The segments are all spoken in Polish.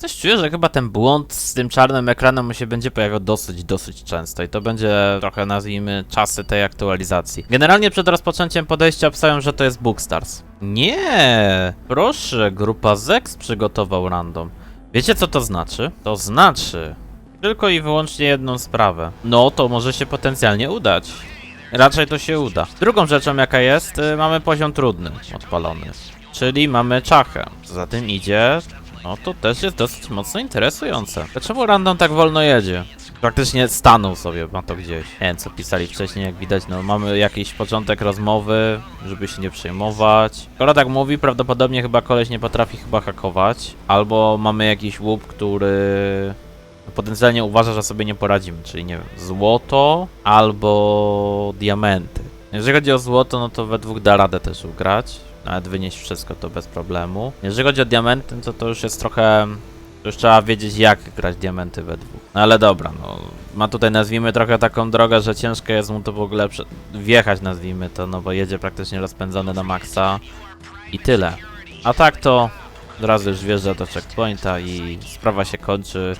Coś czuję, że chyba ten błąd z tym czarnym ekranem mu się będzie pojawiał dosyć, dosyć często i to będzie trochę, nazwijmy, czasy tej aktualizacji. Generalnie przed rozpoczęciem podejścia obstawiam, że to jest Bookstars. Nie! Proszę, grupa Zex przygotował random. Wiecie co to znaczy? To znaczy tylko i wyłącznie jedną sprawę. No, to może się potencjalnie udać. Raczej to się uda. Drugą rzeczą jaka jest, y, mamy poziom trudny odpalony. Czyli mamy czachę. Za tym idzie, no to też jest dosyć mocno interesujące. Dlaczego random tak wolno jedzie? Praktycznie stanął sobie, ma to gdzieś. Nie wiem co pisali wcześniej, jak widać, no mamy jakiś początek rozmowy, żeby się nie przejmować. Skoro tak mówi, prawdopodobnie chyba koleś nie potrafi chyba hakować. Albo mamy jakiś łup, który potencjalnie uważa, że sobie nie poradzimy, czyli nie wiem, złoto albo diamenty. Jeżeli chodzi o złoto, no to we dwóch da radę też ugrać, nawet wynieść wszystko to bez problemu. Jeżeli chodzi o diamenty, no to to już jest trochę... Już trzeba wiedzieć jak grać diamenty we dwóch. No ale dobra, no ma tutaj nazwijmy trochę taką drogę, że ciężko jest mu to w ogóle wjechać nazwijmy to, no bo jedzie praktycznie rozpędzony na maksa i tyle. A tak to od razu już wjeżdża do checkpointa i sprawa się kończy.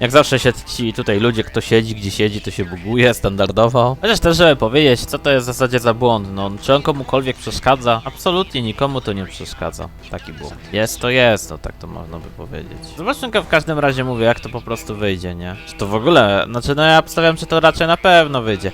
Jak zawsze się ci tutaj ludzie, kto siedzi, gdzie siedzi, to się buguje standardowo. Chociaż też, żeby powiedzieć, co to jest w zasadzie za błąd, no czy on komukolwiek przeszkadza? Absolutnie nikomu to nie przeszkadza. Taki błąd. Jest to jest, no tak to można by powiedzieć. Zobaczmy w każdym razie mówię, jak to po prostu wyjdzie, nie? Czy to w ogóle, znaczy no ja obstawiam, że to raczej na pewno wyjdzie.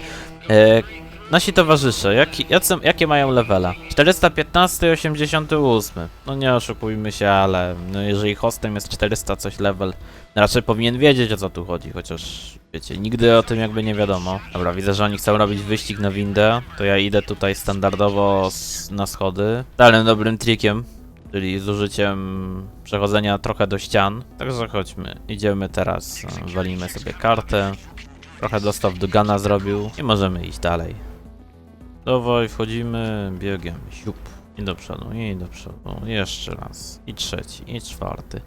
E, Nasi towarzysze, jacy, jakie mają levela? 415 i 88. No nie oszukujmy się, ale no jeżeli hostem jest 400 coś level, raczej powinien wiedzieć o co tu chodzi, chociaż wiecie, nigdy o tym jakby nie wiadomo. Dobra, widzę, że oni chcą robić wyścig na windę, to ja idę tutaj standardowo na schody. Dalej dobrym trikiem, czyli z użyciem przechodzenia trochę do ścian. Także chodźmy, idziemy teraz, walimy sobie kartę. Trochę dostaw do Gana zrobił i możemy iść dalej. Dawaj, wchodzimy biegiem, siup. I do przodu, i do przodu, jeszcze raz. I trzeci, i czwarty.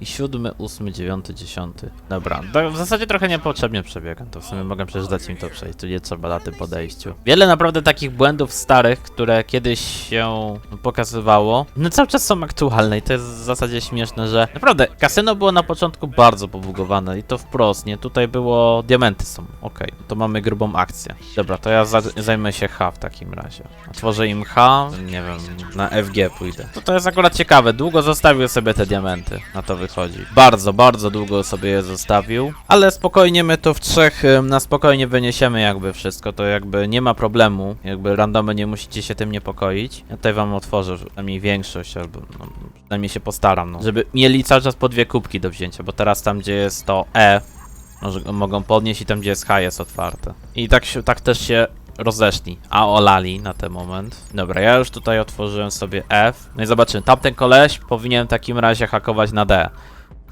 I siódmy, ósmy, dziewiąty, dziesiąty. Dobra, to w zasadzie trochę niepotrzebnie przebiegam, to w sumie mogę przeczytać im to przejść, tu nie trzeba na tym podejściu. Wiele naprawdę takich błędów starych, które kiedyś się pokazywało, no cały czas są aktualne i to jest w zasadzie śmieszne, że naprawdę kasyno było na początku bardzo pobugowane i to wprost, nie? Tutaj było diamenty są, okej, to mamy grubą akcję. Dobra, to ja za zajmę się H w takim razie. Otworzę im H, nie wiem, na FG pójdę. To to jest akurat ciekawe, długo zostawił sobie te diamenty, na to wychodzi. Bardzo, bardzo długo sobie je zostawił, ale spokojnie my to w trzech na spokojnie wyniesiemy jakby wszystko, to jakby nie ma problemu, jakby randomy nie musicie się tym niepokoić. Ja tutaj wam otworzę przynajmniej większość, albo no, przynajmniej się postaram, no, żeby mieli cały czas po dwie kubki do wzięcia, bo teraz tam gdzie jest to E, może, mogą podnieść i tam gdzie jest H jest otwarte. I tak, tak też się rozeszli, a olali na ten moment. Dobra, ja już tutaj otworzyłem sobie F. No i zobaczymy, tamten koleś powinien w takim razie hakować na D.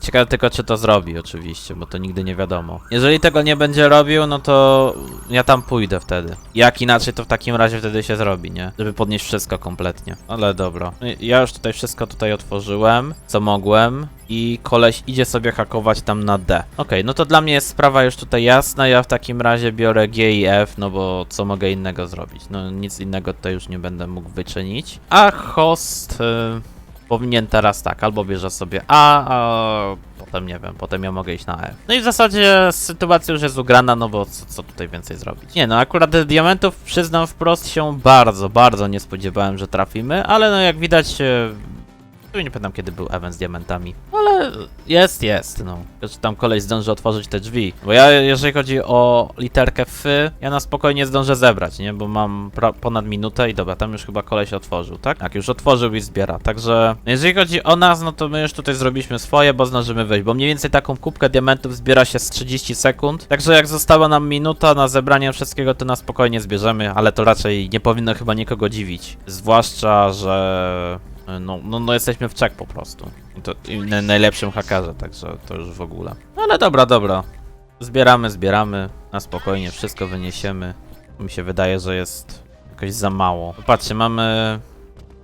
Ciekawe tylko, czy to zrobi, oczywiście, bo to nigdy nie wiadomo. Jeżeli tego nie będzie robił, no to ja tam pójdę wtedy. Jak inaczej to w takim razie wtedy się zrobi, nie? Żeby podnieść wszystko kompletnie. Ale dobra. Ja już tutaj wszystko tutaj otworzyłem, co mogłem. I koleś idzie sobie hakować tam na D. Okej, no to dla mnie jest sprawa już tutaj jasna. Ja w takim razie biorę G i F, no bo co mogę innego zrobić? No nic innego tutaj już nie będę mógł wyczynić. A host... y, powinien teraz tak, albo bierze sobie A, a potem nie wiem, potem ja mogę iść na F. No i w zasadzie sytuacja już jest ugrana, no bo co, co tutaj więcej zrobić? Nie no, akurat diamentów przyznam wprost się bardzo, bardzo nie spodziewałem, że trafimy, ale no jak widać... nie pamiętam kiedy był event z diamentami, ale jest, jest, no. Czy tam koleś zdąży otworzyć te drzwi. Bo ja, jeżeli chodzi o literkę F, ja na spokojnie zdążę zebrać, nie? Bo mam ponad minutę i dobra, tam już chyba koleś otworzył, tak? Tak, już otworzył i zbiera. Także jeżeli chodzi o nas, no to my już tutaj zrobiliśmy swoje, bo zdążymy wejść. Bo mniej więcej taką kubkę diamentów zbiera się z 30 sekund. Także jak została nam minuta na zebranie wszystkiego, to na spokojnie zbierzemy, ale to raczej nie powinno chyba nikogo dziwić. Zwłaszcza, że no, no, no jesteśmy w czek po prostu. I to i na najlepszym hakerze, także to już w ogóle. No ale dobra, dobra. Zbieramy, zbieramy. Na spokojnie, wszystko wyniesiemy. Mi się wydaje, że jest jakoś za mało. Patrzcie, mamy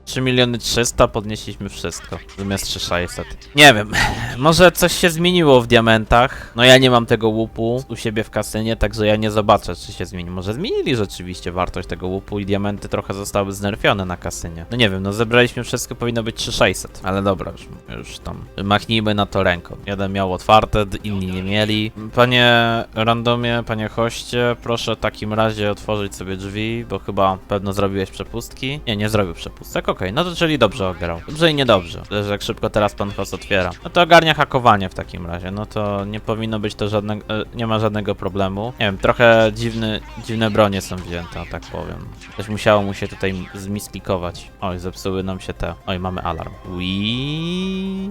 3 miliony 300 podnieśliśmy wszystko, zamiast 3600. Nie wiem, może coś się zmieniło w diamentach. No ja nie mam tego łupu u siebie w kasynie, także ja nie zobaczę, czy się zmieni. Może zmienili rzeczywiście wartość tego łupu i diamenty trochę zostały znerfione na kasynie. No nie wiem, no zebraliśmy wszystko, powinno być 3600. Ale dobra, już, już tam machnijmy na to ręką. Jeden miał otwarte, inni nie mieli. Panie randomie, panie hoście, proszę w takim razie otworzyć sobie drzwi, bo chyba pewno zrobiłeś przepustki. Nie, nie zrobił przepustek, okej, no to czyli dobrze ograł. Dobrze i niedobrze, że jak szybko teraz pan host otwiera. No to ogarnia hakowanie w takim razie, no to nie powinno być to żadnego, e, nie ma żadnego problemu. Nie wiem, trochę dziwny, dziwne bronie są wzięte, tak powiem. Coś musiało mu się tutaj zmisklikować. Oj, zepsuły nam się te. Oj, mamy alarm. Wii.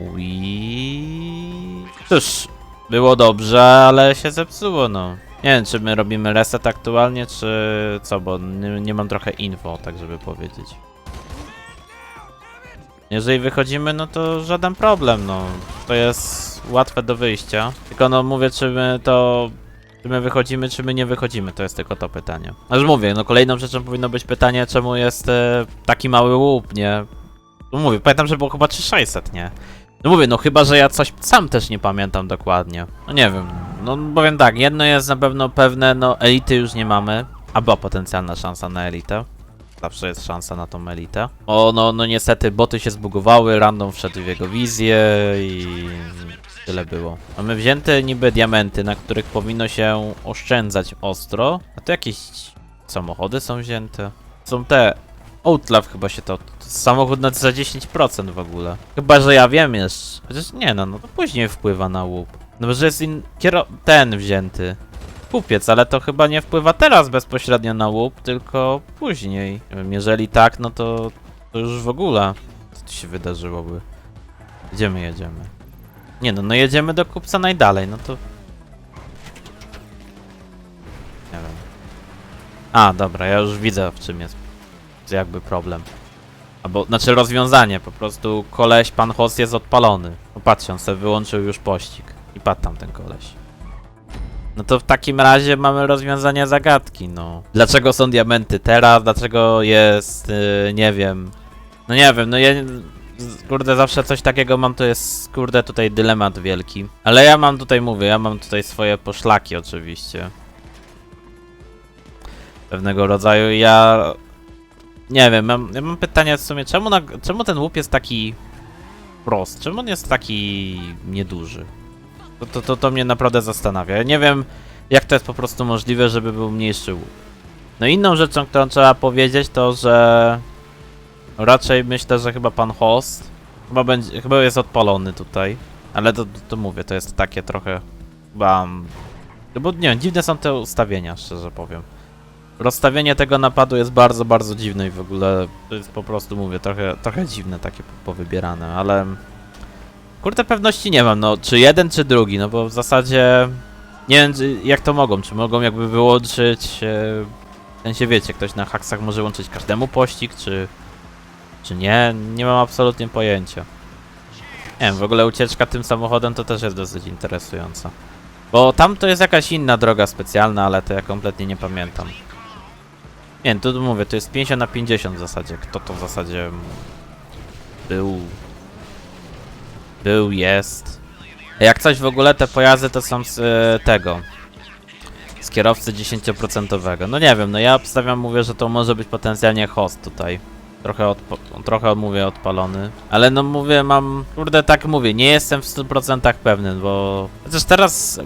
Wii. Cóż, było dobrze, ale się zepsuło, no. Nie wiem, czy my robimy reset aktualnie, czy co, bo nie, nie mam trochę info, tak żeby powiedzieć. Jeżeli wychodzimy, no to żaden problem, no. To jest łatwe do wyjścia. Tylko no mówię, czy my to... Czy my wychodzimy, czy my nie wychodzimy, to jest tylko to pytanie. Aż mówię, no kolejną rzeczą powinno być pytanie, czemu jest e, taki mały łup, nie? No mówię, pamiętam, że było chyba 3600, nie? No mówię, no chyba, że ja coś sam też nie pamiętam dokładnie. No nie wiem, no powiem tak, jedno jest na pewno pewne, no elity już nie mamy, a była potencjalna szansa na elitę. Zawsze jest szansa na tą elitę. O, no, no niestety boty się zbugowały, random wszedł w jego wizję i tyle było. Mamy wzięte niby diamenty, na których powinno się oszczędzać ostro. A tu jakieś samochody są wzięte. Są te Outlaw chyba się to. samochód na za 10% w ogóle. Chyba, że ja wiem jeszcze. Chociaż nie no, no to później wpływa na łup. No bo że jest in... kiero... ten wzięty. Kupiec, ale to chyba nie wpływa teraz bezpośrednio na łup, tylko później. Jeżeli tak, no to, to już w ogóle. Co tu się wydarzyłoby? Gdzie my jedziemy? Nie no, no jedziemy do kupca najdalej, no to... Nie wiem. A, dobra, ja już widzę w czym jest jakby problem. Albo, znaczy rozwiązanie, po prostu koleś, pan host jest odpalony. Popatrzcie, on sobie wyłączył już pościg. I padł tam ten koleś. No to w takim razie mamy rozwiązanie zagadki, no. Dlaczego są diamenty teraz? Dlaczego jest, yy, nie wiem. No nie wiem, no ja, kurde, zawsze coś takiego mam, to jest, kurde, tutaj dylemat wielki. Ale ja mam tutaj, mówię, ja mam tutaj swoje poszlaki oczywiście. Pewnego rodzaju, ja nie wiem, mam, ja mam pytanie w sumie, czemu, na, czemu ten łup jest taki prost? Czemu on jest taki nieduży? To, to, to, to mnie naprawdę zastanawia. Ja nie wiem, jak to jest po prostu możliwe, żeby był mniejszy łup. No inną rzeczą, którą trzeba powiedzieć, to że raczej myślę, że chyba pan host chyba będzie, chyba jest odpalony tutaj. Ale to, to mówię, to jest takie trochę chyba... No bo nie wiem, dziwne są te ustawienia, szczerze powiem. Rozstawienie tego napadu jest bardzo, bardzo dziwne i w ogóle to jest po prostu, mówię, trochę, trochę dziwne takie po- powybierane, ale... Kurde, pewności nie mam, no, czy jeden, czy drugi, no bo w zasadzie... Nie wiem, jak to mogą, czy mogą jakby wyłączyć... E, w sensie, wiecie, ktoś na haksach może łączyć każdemu pościg, czy... Czy nie? Nie mam absolutnie pojęcia. Nie wiem, w ogóle ucieczka tym samochodem to też jest dosyć interesująca. Bo tam to jest jakaś inna droga specjalna, ale to ja kompletnie nie pamiętam. Nie, tu mówię, to jest 50 na 50 w zasadzie. Kto to w zasadzie był. Był, jest. Jak coś w ogóle te pojazdy to są z e, tego. Z kierowcy 10%. No nie wiem, no ja obstawiam, mówię, że to może być potencjalnie host tutaj. Trochę, odpo- trochę mówię odpalony. Ale no mówię, mam. Kurde, tak mówię, nie jestem w 100% pewny, bo. Chociaż teraz.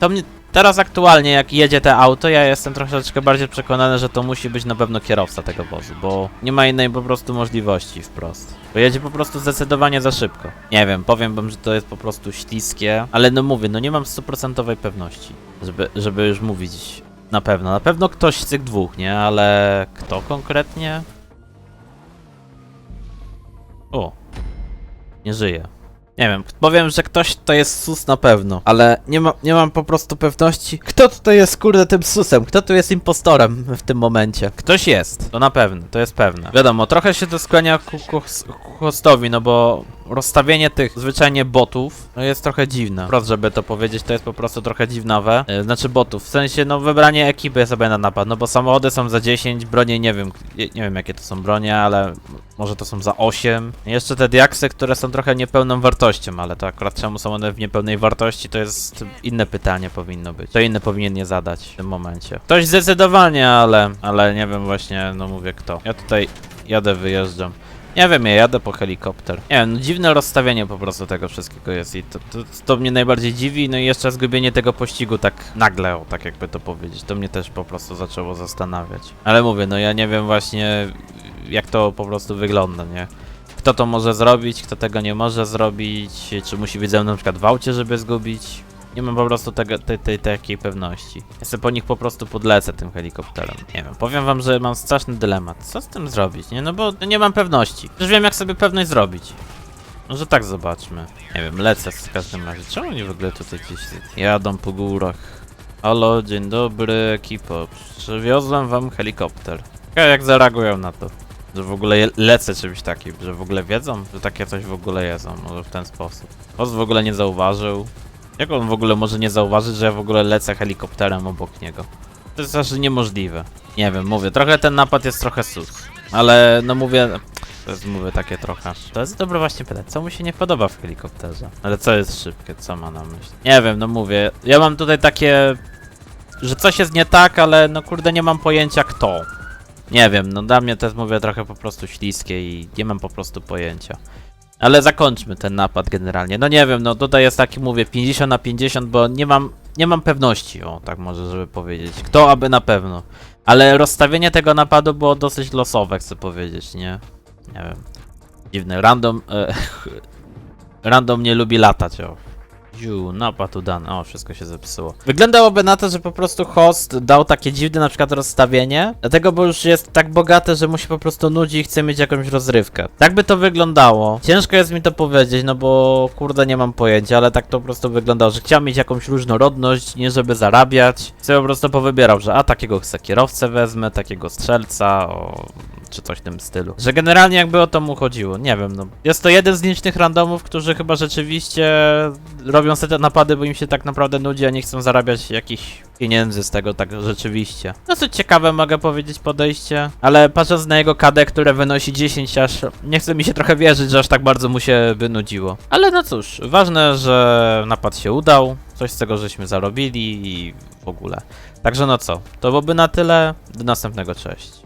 To mnie. Teraz aktualnie, jak jedzie te auto, ja jestem troszeczkę bardziej przekonany, że to musi być na pewno kierowca tego wozu, bo nie ma innej po prostu możliwości wprost. Bo jedzie po prostu zdecydowanie za szybko. Nie wiem, powiem wam, że to jest po prostu śliskie, ale no mówię, no nie mam stuprocentowej pewności, żeby, żeby już mówić na pewno. Na pewno ktoś z tych dwóch, nie? Ale kto konkretnie? O, nie żyje. Nie wiem, powiem, że ktoś to jest sus na pewno, ale nie, ma, nie mam po prostu pewności, kto tutaj jest kurde tym susem, kto tu jest impostorem w tym momencie. Ktoś jest, to na pewno, to jest pewne. Wiadomo, trochę się to skłania ku, ku, ku hostowi, no bo rozstawienie tych zwyczajnie botów no jest trochę dziwne. Wprost, żeby to powiedzieć, to jest po prostu trochę dziwnawe. E, Znaczy botów, w sensie no wybranie ekipy sobie na napad, no bo samochody są za 10, bronie nie wiem, nie, wiem jakie to są bronie, ale może to są za 8. Jeszcze te diaksy, które są trochę niepełną wartością, ale to akurat czemu są one w niepełnej wartości, to jest inne pytanie powinno być. To inny powinien je zadać w tym momencie. Ktoś zdecydowanie, ale, ale nie wiem właśnie, no mówię kto. Ja tutaj jadę, wyjeżdżam. Nie wiem, ja jadę po helikopter. Nie wiem, no dziwne rozstawienie po prostu tego wszystkiego jest i to, to, to mnie najbardziej dziwi, no i jeszcze zgubienie tego pościgu tak nagle, o, tak jakby to powiedzieć. To mnie też po prostu zaczęło zastanawiać. Ale mówię, no ja nie wiem właśnie jak to po prostu wygląda, nie? Kto to może zrobić, kto tego nie może zrobić, czy musi być ze mną na przykład w aucie, żeby zgubić. Nie mam po prostu tego, tej, tej takiej pewności. Ja sobie po nich po prostu podlecę tym helikopterem. Nie wiem, powiem wam, że mam straszny dylemat. Co z tym zrobić, nie? No bo nie mam pewności. Już wiem, jak sobie pewność zrobić. Może tak zobaczmy. Nie wiem, lecę w każdym razie. Czemu oni w ogóle tutaj gdzieś jadą po górach? Halo, dzień dobry, ekipo. Przywiozłem wam helikopter. Ciekawe jak zareagują na to. Że w ogóle lecę czymś takim, że w ogóle wiedzą, że takie coś w ogóle jedzą, może w ten sposób. Host w ogóle nie zauważył. Jak on w ogóle może nie zauważyć, że ja w ogóle lecę helikopterem obok niego? To jest aż niemożliwe. Nie wiem, mówię, trochę ten napad jest trochę sus. Ale no mówię, to jest mówię takie trochę. To jest dobre właśnie pytanie, co mu się nie podoba w helikopterze? Ale co jest szybkie, co ma na myśli? Nie wiem, no mówię, ja mam tutaj takie, że coś jest nie tak, ale no kurde nie mam pojęcia kto. Nie wiem, no dla mnie to jest mówię trochę po prostu śliskie i nie mam po prostu pojęcia. Ale zakończmy ten napad generalnie. No nie wiem, no tutaj jest taki, mówię, 50 na 50, bo nie mam, nie mam pewności, o tak może, żeby powiedzieć. Kto aby na pewno. Ale rozstawienie tego napadu było dosyć losowe, chcę powiedzieć, nie? Nie wiem. Dziwne, random... E, random nie lubi latać, o. Ziu, napad udany. O, wszystko się zepsuło. Wyglądałoby na to, że po prostu host dał takie dziwne na przykład rozstawienie, dlatego bo już jest tak bogate, że mu się po prostu nudzi i chce mieć jakąś rozrywkę. Tak by to wyglądało. Ciężko jest mi to powiedzieć, no bo kurde nie mam pojęcia, ale tak to po prostu wyglądało, że chciał mieć jakąś różnorodność, nie żeby zarabiać. Sobie po prostu powybierał, że a takiego chcę kierowcę wezmę, takiego strzelca, o, czy coś w tym stylu. Że generalnie jakby o to mu chodziło, nie wiem, no. Jest to jeden z licznych randomów, którzy chyba rzeczywiście robią sobie te napady, bo im się tak naprawdę nudzi, a nie chcą zarabiać jakichś pieniędzy z tego tak rzeczywiście. Dosyć ciekawe mogę powiedzieć podejście, ale patrząc na jego KD, które wynosi 10 aż nie chce mi się trochę wierzyć, że aż tak bardzo mu się wynudziło. Ale no cóż, ważne, że napad się udał, coś z tego żeśmy zarobili i w ogóle. Także no co, to byłoby na tyle, do następnego, cześć.